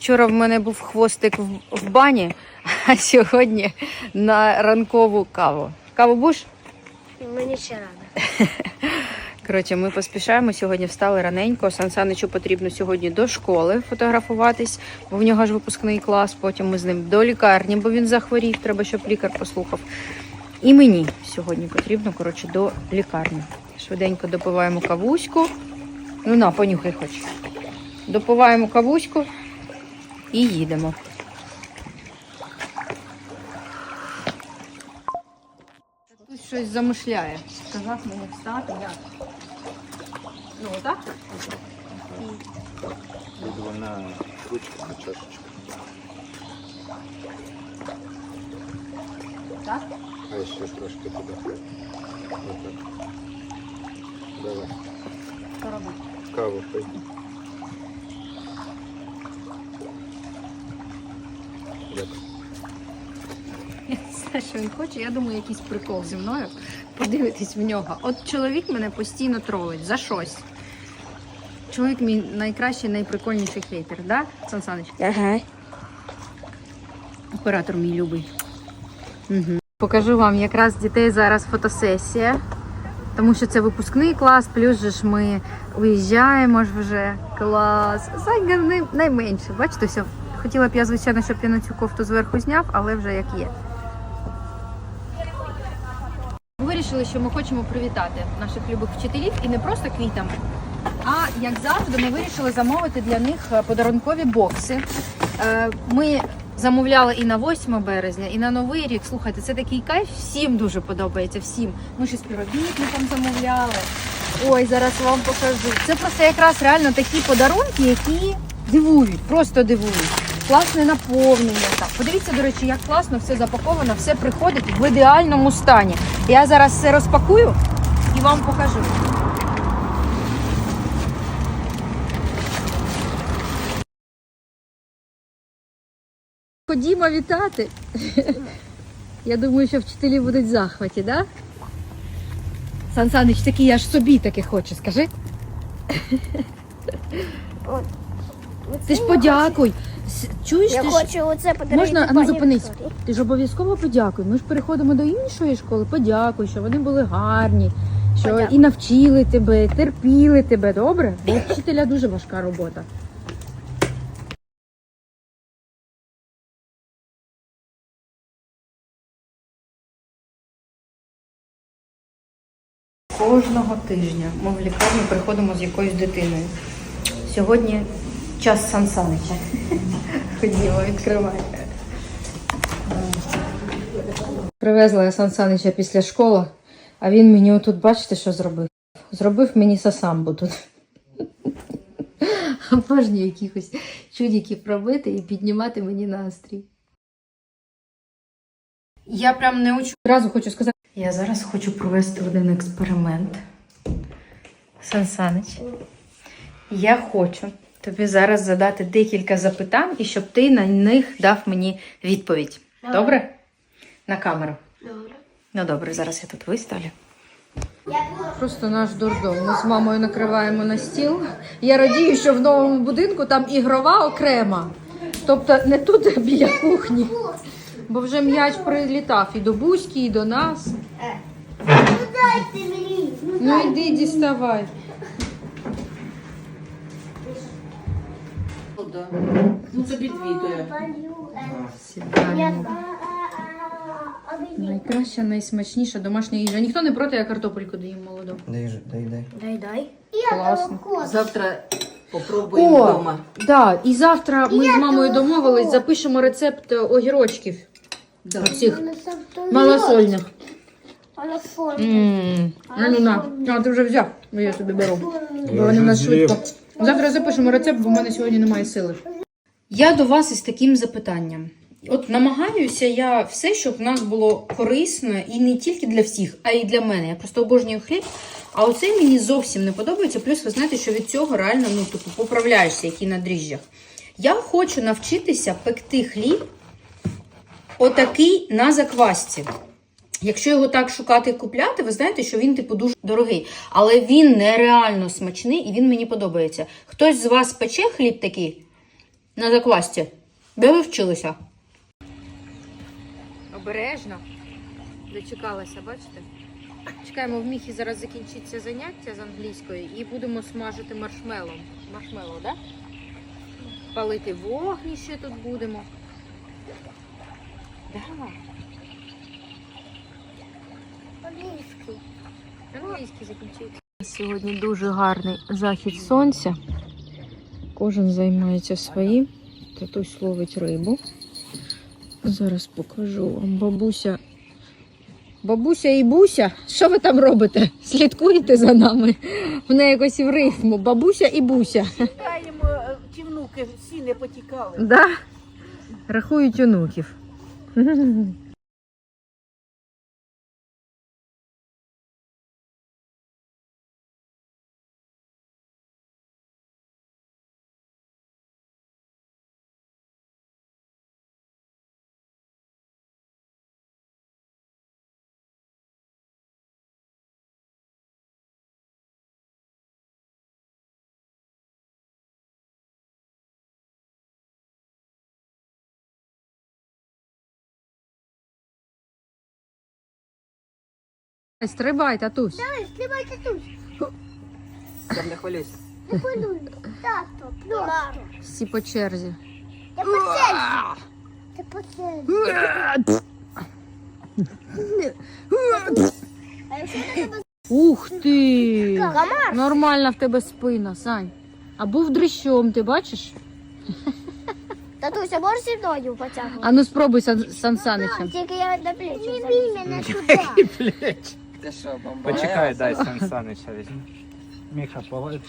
Вчора в мене був хвостик в, в бані, а сьогодні на ранкову каву. Каву будеш? Мені ще рано. Коротше, ми поспішаємо. Сьогодні встали раненько. Сан Саничу потрібно сьогодні до школи фотографуватись, бо в нього ж випускний клас. Потім ми з ним до лікарні, бо він захворів. Треба, щоб лікар послухав. І мені сьогодні потрібно, коротше, до лікарні. Швиденько допиваємо кавуську. Ну на, понюхай хоч. Допиваємо кавуську і їдемо. Тут щось замишляє. Сказав мені встати. Як? Ну, отак? Буду вона ручку на чашечку. Так? А ще трошки туди. Отак. Давай. Що робити? Каву пий. Дякую. Я не знаю, що він хоче. Я думаю, якийсь прикол зі мною. Подивитись в нього. От чоловік мене постійно тролить за щось. Чоловік мій найкращий, найприкольніший хейтер, да, Сан Саныч? Ага. Оператор мій любий. Угу. Покажу вам якраз дітей зараз фотосесія. Тому що це випускний клас, плюс же ж ми виїжджаємо ж вже. Клас. Санька найменше. Бачите, все. Хотіла б я, звичайно, щоб на цю кофту зверху зняв, але вже як є. Ми вирішили, що ми хочемо привітати наших любих вчителів і не просто квітами, а як завжди, ми вирішили замовити для них е, подарункові бокси. Е, Ми замовляли і на 8 березня, і на Новий рік. Слухайте, це такий кайф, всім дуже подобається. Всім. Ми ще співробітникам замовляли. Ой, зараз вам покажу. Це просто якраз реально такі подарунки, які дивують, просто дивують. Класне наповнення. Так. Подивіться, до речі, як класно все запаковано, все приходить в ідеальному стані. Я зараз все розпакую і вам покажу. Ходімо вітати. Я думаю, що вчителі будуть в захваті? Да? Сан Санич такий, я ж собі таке хочу, скажи. Ти ж подякуй. Чуєш, Я ти ж... хочу оце подарувати. Можна, а ну пані зупинись. Вікторії. Ти ж обов'язково подякуй. Ми ж переходимо до іншої школи. Подякуй, що вони були гарні, що Подякуй. і навчили тебе, терпіли тебе. Добре? Бо у вчителя дуже важка робота. Кожного тижня ми в лікарню приходимо з якоюсь дитиною. Сьогодні час Сан Санича. Ходімо, відкривай. Привезла я Сан Санича після школи, а він мені отут, бачите, що зробив? Зробив мені сасамбу тут. Обожнюю якихось чудиків робити і піднімати мені настрій. Я прям не учу. Одразу хочу сказати. Я зараз хочу провести один експеримент. Сан Санич, я хочу тобі зараз задати декілька запитань і щоб ти на них дав мені відповідь. Добре? На камеру. Добре. Ну добре, зараз я тут виставлю. Просто наш дурдом. Ми з мамою накриваємо на стіл. Я радію, що в новому будинку там ігрова окрема. Тобто не тут а біля кухні. Бо вже м'яч прилітав і до Буськи, і до нас. Дайте мені. Ну йди діставай. Ну тобі дві то я. Найкраща, найсмачніша домашня їжа. Ніхто не проти, я картопельку даю молоду. Дай, ж- дай, дай. Дай, дай. Класно. Завтра попробуємо О, вдома. да, і завтра ми з мамою домовились, запишемо рецепт огірочків. Да. Оцих малосольних. Ммм. А ну на, а ти вже взяв, я собі беру. Бо вони в нас швидко. Завтра запишемо рецепт, бо в мене сьогодні немає сили. Я до вас із таким запитанням. От намагаюся я все, щоб в нас було корисно і не тільки для всіх, а й для мене. Я просто обожнюю хліб. А оцей мені зовсім не подобається. Плюс ви знаєте, що від цього реально ну, типу, поправляєшся, які на дріжджах. Я хочу навчитися пекти хліб отакий на заквасці. Якщо його так шукати і купляти, ви знаєте, що він типу дуже дорогий. Але він нереально смачний і він мені подобається. Хтось з вас пече хліб такий? на заквасці. Де ви вчилися? Обережно. Дочекалася, бачите? Чекаємо, в Міхі зараз закінчиться заняття з англійської і будемо смажити маршмелом. Маршмело? Да? Палити вогнище тут будемо. Да. Англійський. Англійський. Сьогодні дуже гарний захід сонця. Кожен займається своїм. Татусь ловить рибу. Зараз покажу вам. Бабуся. Бабуся і буся. Що ви там робите? Слідкуєте за нами? Вони якось в рифму. Бабуся і буся. Чекаємо, е, ті внуки всі не потікали. Да? Рахують онуків. Стрибай, татусь. Стрибайте тут. Там не хвилюйся. Не полюй. Тато, просто. Всі по черзі. Ти по черзі. Ти по черзі. Ух ти! комар? Нормальна в тебе спина, Сань. А був дрищом, ти бачиш? Татуся, можеш зі мною потягнути? А ну спробуй Сан, Сан Тільки я на плечі. Не бій мене туди. Почекай, дай Сан Санича візьму. Міха, погодь.